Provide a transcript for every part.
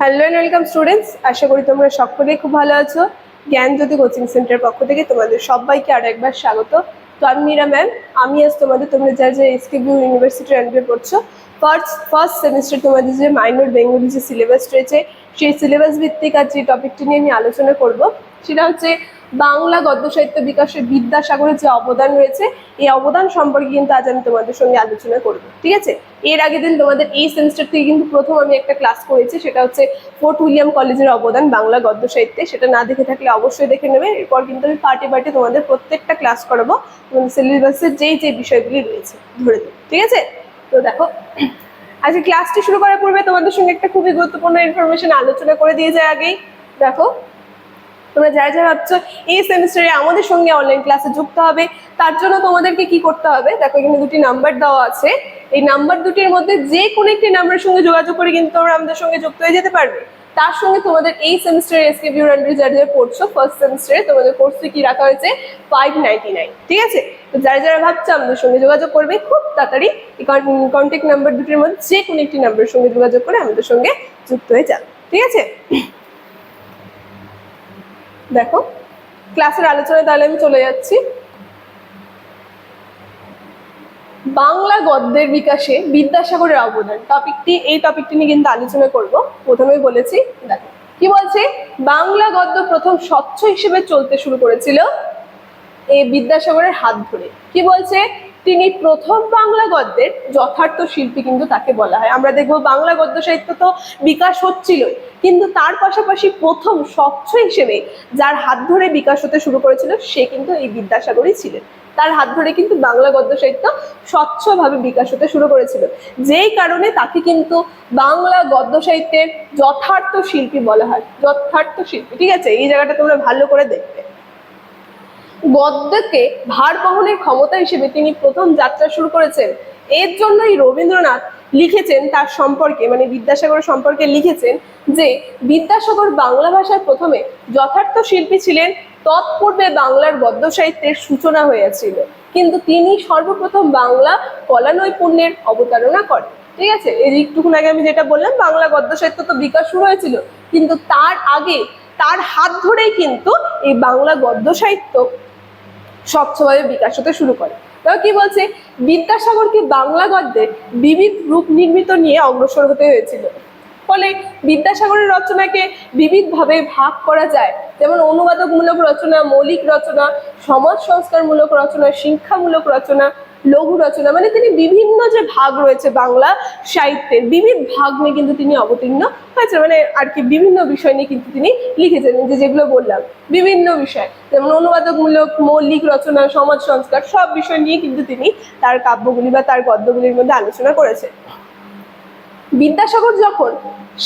Hello and welcome students আশা করি তোমরা সকলেই খুব ভালো আছো। জ্ঞানজ্যোতি কোচিং সেন্টারের পক্ষ থেকে তোমাদের সবাইকে আরও একবার স্বাগত। তো আমি মীরা ম্যাম আমি আজ তোমাদের, তোমরা যা যে এসকেবি ইউনিভার্সিটির আন্ডারে পড়ছো ফার্স্ট ফার্স্ট সেমিস্টার তোমাদের যে মাইনর বেঙ্গলি যে সিলেবাস রয়েছে, সেই সিলেবাস ভিত্তিক আজ যে টপিকটি নিয়ে আমি আলোচনা করব, সেটা হচ্ছে বাংলা গদ্য সাহিত্য বিকাশে বিদ্যাসাগরের যে অবদান রয়েছে, এই অবদান সম্পর্কে কিন্তু আজ আমি তোমাদের সঙ্গে আলোচনা করব, ঠিক আছে? এর আগের দিন তোমাদের এই সেমিস্টার থেকে কিন্তু প্রথম আমি একটা ক্লাস করেছি, সেটা হচ্ছে ফোর্ট উইলিয়াম কলেজের অবদান বাংলা গদ্য সাহিত্যে। সেটা না দেখে থাকলে অবশ্যই দেখে নেবে। এরপর কিন্তু আমি পার্টি পার্টি তোমাদের প্রত্যেকটা ক্লাস করাবো। তোমাদের সিলেবাসের যেই যে বিষয়গুলি রয়েছে, ধরে দেবো ঠিক আছে? তো দেখো, আজকে ক্লাসটি শুরু করার পূর্বে তোমাদের সঙ্গে একটা খুবই গুরুত্বপূর্ণ ইনফরমেশন আলোচনা করে দিয়ে যায় আগেই। দেখো তোমরা যারা যারা ভাবছ, এই সেমিস্টারে আমাদের সঙ্গে অনলাইন ক্লাসে যুক্ত হবে। তার জন্য তোমাদেরকে কি করতে হবে? দেখো, এখানে দুটি নাম্বার দেওয়া আছে। এই নাম্বার দুটির মধ্যে যে কোনো একটি নাম্বারের সঙ্গে যোগাযোগ করে কিন্তু তোমরা আমাদের সঙ্গে যুক্ত হয়ে যেতে পারবে। তার সঙ্গে তোমাদের এই সেমিস্টারে এসকে ভিউ আন্ডারে যারা যারা পড়ছো ফার্স্ট সেমিস্টারে তোমাদের কোর্সে কি রাখা হয়েছে? ফাইভ নাইনটি নাইন ঠিক আছে? তো যারা যারা ভাবছ আমাদের সঙ্গে যোগাযোগ করবে, খুব তাড়াতাড়ি কন্ট্যাক্ট নাম্বার দুটির মধ্যে যে কোনো একটি নাম্বারের সঙ্গে যোগাযোগ করে আমাদের সঙ্গে যুক্ত হয়ে যাবে, ঠিক আছে? দেখো ক্লাসের আলোচনায় তাহলে আমি চলে যাচ্ছি। বাংলা গদ্যের বিকাশে বিদ্যাসাগরের অবদান। টপিকটি এই টপিকটি নিয়ে কিন্তু আলোচনা করব। প্রথমেই বলেছি, দেখো, কি বলছে? বাংলা গদ্য প্রথম স্বচ্ছ হিসেবে চলতে শুরু করেছিল এই বিদ্যাসাগরের হাত ধরে। কি বলছে? তিনি প্রথম বাংলা গদ্যের যথার্থ শিল্পী কিন্তু তাকে বলা হয়। আমরা দেখব বাংলা গদ্য সাহিত্য তো বিকাশ হচ্ছিলই, কিন্তু তার পাশাপাশি প্রথম স্বচ্ছ হিসেবে যার হাত ধরে বিকাশ হতে শুরু করেছিল, সে কিন্তু এই বিদ্যাসাগরই ছিলেন। তার হাত ধরে কিন্তু বাংলা গদ্য সাহিত্য স্বচ্ছভাবে বিকাশ হতে শুরু করেছিল। যেই কারণে তাকে কিন্তু বাংলা গদ্য সাহিত্যের যথার্থ শিল্পী বলা হয়। যথার্থ শিল্পী, ঠিক আছে? এই জায়গাটা তোমরা ভালো করে দেখবে। গদ্যকে ভার বহনের ক্ষমতা হিসেবে তিনি প্রথম যাত্রা শুরু করেছেন। এর জন্যই রবীন্দ্রনাথ লিখেছেন তার সম্পর্কে মানে বিদ্যাসাগর সম্পর্কে লিখেছেন যে, বিদ্যাসাগর বাংলা ভাষায় প্রথমে যথার্থ শিল্পী ছিলেন, তৎপূর্বে বাংলার গদ্য সাহিত্যের সূচনা হয়েছিল। কিন্তু তিনি সর্বপ্রথম বাংলা কলা নৈপুণ্যের অবতারণা করেন। ঠিক আছে? এই যে একটুক্ষণ আগে আমি যেটা বললাম, বাংলা গদ্য সাহিত্য তো বিকাশ শুরু হয়েছিল, কিন্তু তার আগে, তার হাত ধরেই কিন্তু এই বাংলা গদ্য সাহিত্য স্বচ্ছভাবে বিকাশ হতে শুরু করে। তবে কি বলছে? বিদ্যাসাগরকে বাংলা গদ্যে বিবিধ রূপ নির্মিত নিয়ে অগ্রসর হতে হয়েছিল? ফলে বিদ্যাসাগরের রচনাকে বিবিধভাবে ভাগ করা যায়। যেমন অনুবাদকমূলক রচনা, মৌলিক রচনা, সমাজ সংস্কারমূলক রচনা, শিক্ষামূলক রচনা লঘু রচনা মানে তিনি বিভিন্ন যে ভাগ রয়েছে বাংলা সাহিত্যের, বিবিধ ভাগ নিয়ে কিন্তু তিনি অবতীর্ণ হয়েছে মানে আর কি বিভিন্ন বিষয় নিয়ে কিন্তু তিনি লিখেছেন যে যেগুলো বললাম, বিভিন্ন বিষয়, যেমন অনুবাদকমূলক, মৌলিক রচনা, সমাজ সংস্কার, সব বিষয় নিয়ে কিন্তু তিনি তার কাব্যগুলি বা তার গদ্যগুলির মধ্যে আলোচনা করেছেন। বিদ্যাসাগর যখন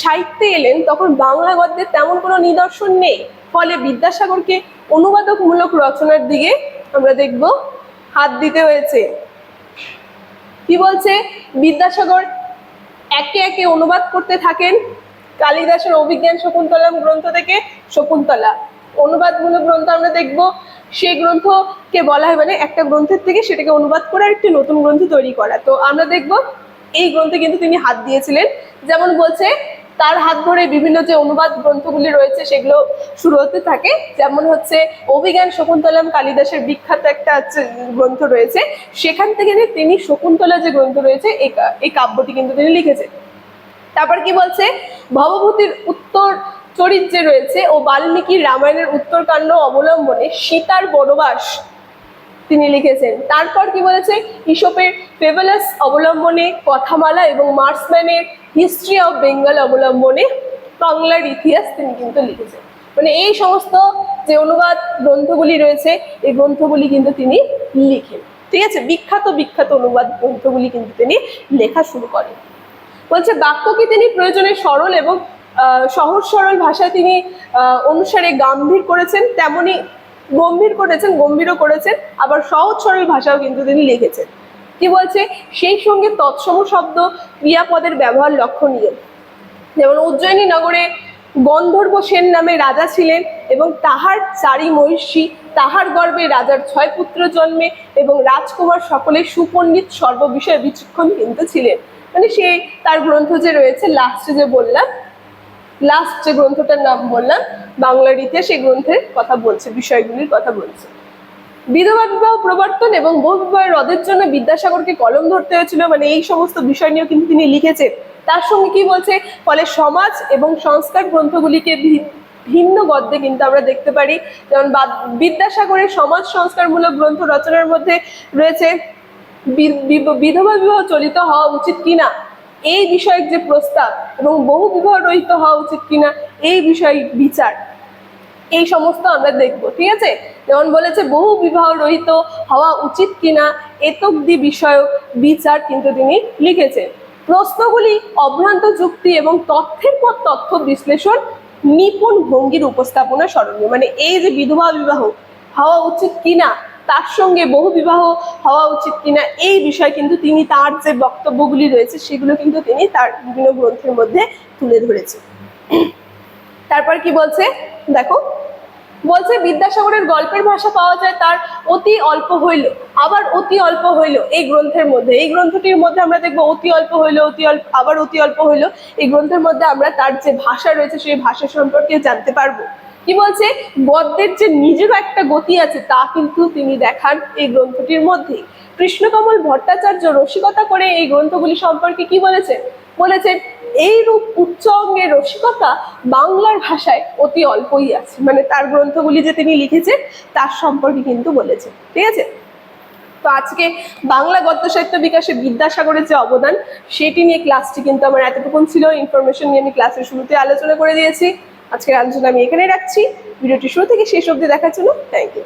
সাহিত্যে এলেন, তখন বাংলা গদ্যের তেমন কোনো নিদর্শন নেই। ফলে বিদ্যাসাগরকে অনুবাদকমূলক রচনার দিকে আমরা দেখব, হাত দিতে হয়েছে। কি বলছে? বিদ্যাসাগর একে একে অনুবাদ করতে থাকেন কালিদাসের অভিজ্ঞান শকুন্তলাম গ্রন্থ থেকে। শকুন্তলা, অনুবাদমূলক গ্রন্থ আমরা দেখব। সেই গ্রন্থকে বলা হয় মানে একটা গ্রন্থের থেকে সেটাকে অনুবাদ করে একটি নতুন গ্রন্থ তৈরি করা। তো আমরা দেখব, এই গ্রন্থে কিন্তু তিনি হাত দিয়েছিলেন। যেমন বলছে তার হাত ধরে বিভিন্ন যে অনুবাদ গ্রন্থগুলি রয়েছে সেগুলো শুরু হতে থাকে। যেমন হচ্ছে অভিজ্ঞান শকুন্তলাম কালিদাসের বিখ্যাত একটা গ্রন্থ রয়েছে। সেখান থেকে তিনি শকুন্তলা যে গ্রন্থ রয়েছে এই কাব্যটি কিন্তু তিনি লিখেছেন। তারপর কি বলছে? ভবভূতির উত্তর চরিত্রে রয়েছে ও বাল্মীকির রামায়ণের উত্তরকাণ্ড অবলম্বনে সীতার বনবাস তিনি লিখেছেন। তারপর কি বলেছে? ইসপের ফেভেলাস অবলম্বনে কথামালা এবং মার্সম্যানের হিস্ট্রি অফ বেঙ্গল অবলম্বনে বাংলার ইতিহাস তিনি কিন্তু লিখেছেন। মানে এই সমস্ত যে অনুবাদ গ্রন্থগুলি রয়েছে, এই গ্রন্থগুলি কিন্তু তিনি লিখেন। ঠিক আছে? বিখ্যাত বিখ্যাত অনুবাদ গ্রন্থগুলি কিন্তু তিনি লেখা শুরু করেন। বলছে, বাক্যকে তিনি প্রয়োজনে সরল এবং সহজ সরল ভাষায় তিনি অনুসারে গাম্ভীর করেছেন, তেমনি গম্ভীর করেছেন, গম্ভীরও করেছেন, আবার সহজ সরল ভাষাও কিন্তু তিনি লিখেছেন। কি বলছে? সেই সঙ্গে তৎসম শব্দ ক্রিয়াপদের ব্যবহার লক্ষণীয়। যেমন উজ্জয়িনী নগরে গন্ধর্ব সেন নামে রাজা ছিলেন এবং তাহার চারি মহিষী তাহার গর্ভে রাজার ছয় পুত্র জন্মে এবং রাজকুমার সকলে সুপণ্ডিত সর্ববিষয়ে বিচক্ষণ কিন্তু ছিলেন। মানে সেই তার গ্রন্থ যে রয়েছে লাস্টে যে বললাম লাস্ট যে গ্রন্থটার নাম বললাম, বাংলার ইতিহাস এই গ্রন্থের কথা বলছে, বিষয়গুলির কথা বলছে। বিধবা বিবাহ প্রবর্তন এবং বহু বিবাহ রদের জন্য বিদ্যাসাগরকে কলম ধরতে হয়েছিল মানে এই সমস্ত বিষয় নিয়েও কিন্তু তিনি লিখেছেন। তার সঙ্গে কি বলছে? ফলে সমাজ এবং সংস্কার গ্রন্থগুলিকে ভিন্ন গদ্যে কিন্তু আমরা দেখতে পারি। যেমন বিদ্যাসাগরের সমাজ সংস্কারমূলক গ্রন্থ রচনার মধ্যে রয়েছে বিধবা বিবাহ চলিত হওয়া উচিত কিনা? এই বিষয়ক যে প্রস্তাব এবং বহু বিবাহ রহিত হওয়া উচিত কিনা? এই বিষয় বিচার। এই সমস্ত আমরা দেখব, ঠিক আছে? যেমন বলেছে, বহু বিবাহ রহিত হওয়া উচিত কিনা এতকদি বিষয়ক বিচার কিন্তু তিনি লিখেছেন। প্রশ্নগুলি অভ্রান্ত যুক্তি এবং তথ্যের পর তথ্য বিশ্লেষণ নিপুণ ভঙ্গির উপস্থাপনা স্মরণীয়। মানে এই যে বিধবা বিবাহ হওয়া উচিত কিনা, তার সঙ্গে বহু বিবাহ হওয়া উচিত কিনা, এই বিষয় কিন্তু তিনি তার যে বক্তব্যগুলি রয়েছে, সেগুলো কিন্তু তিনি তার বিভিন্ন গ্রন্থের মধ্যে তুলে ধরেছেন। তারপর কি বলছে? দেখো বলছে, বিদ্যাসাগরের গল্পের ভাষা পাওয়া যায় তার অতি অল্প হইল, আবার অতি অল্প হইল এই গ্রন্থের মধ্যে। এই গ্রন্থটির মধ্যে আমরা দেখব অতি অল্প হইল, অতি অল্প, আবার অতি অল্প হইল। এই গ্রন্থের মধ্যে আমরা তার যে ভাষা রয়েছে সেই ভাষা সম্পর্কে জানতে পারব। কি বলছে? গদ্যের যে নিজেরও একটা গতি আছে, তা কিন্তু তিনি দেখান এই গ্রন্থটির মধ্যেই কৃষ্ণকমল ভট্টাচার্য রসিকতা করে এই গ্রন্থগুলি সম্পর্কে কি বলেছেন বলেছেন এই রূপ উচ্চ অঙ্গের রসিকতা বাংলার ভাষায় অতি অল্পই আছে। মানে তার গ্রন্থগুলি যে তিনি লিখেছেন, তার সম্পর্কে কিন্তু বলেছেন। ঠিক আছে? তো আজকে বাংলা গদ্য সাহিত্য বিকাশে বিদ্যাসাগরের যে অবদান, সেটি নিয়ে ক্লাসটি কিন্তু আমার এতটুকুন ছিল। ইনফরমেশন নিয়ে আমি ক্লাসের শুরুতে আলোচনা করে দিয়েছি। আজকের আলোচনা আমি এখানে রাখছি। ভিডিওটি শুরু থেকে শেষ অবধি দেখার জন্য থ্যাংক ইউ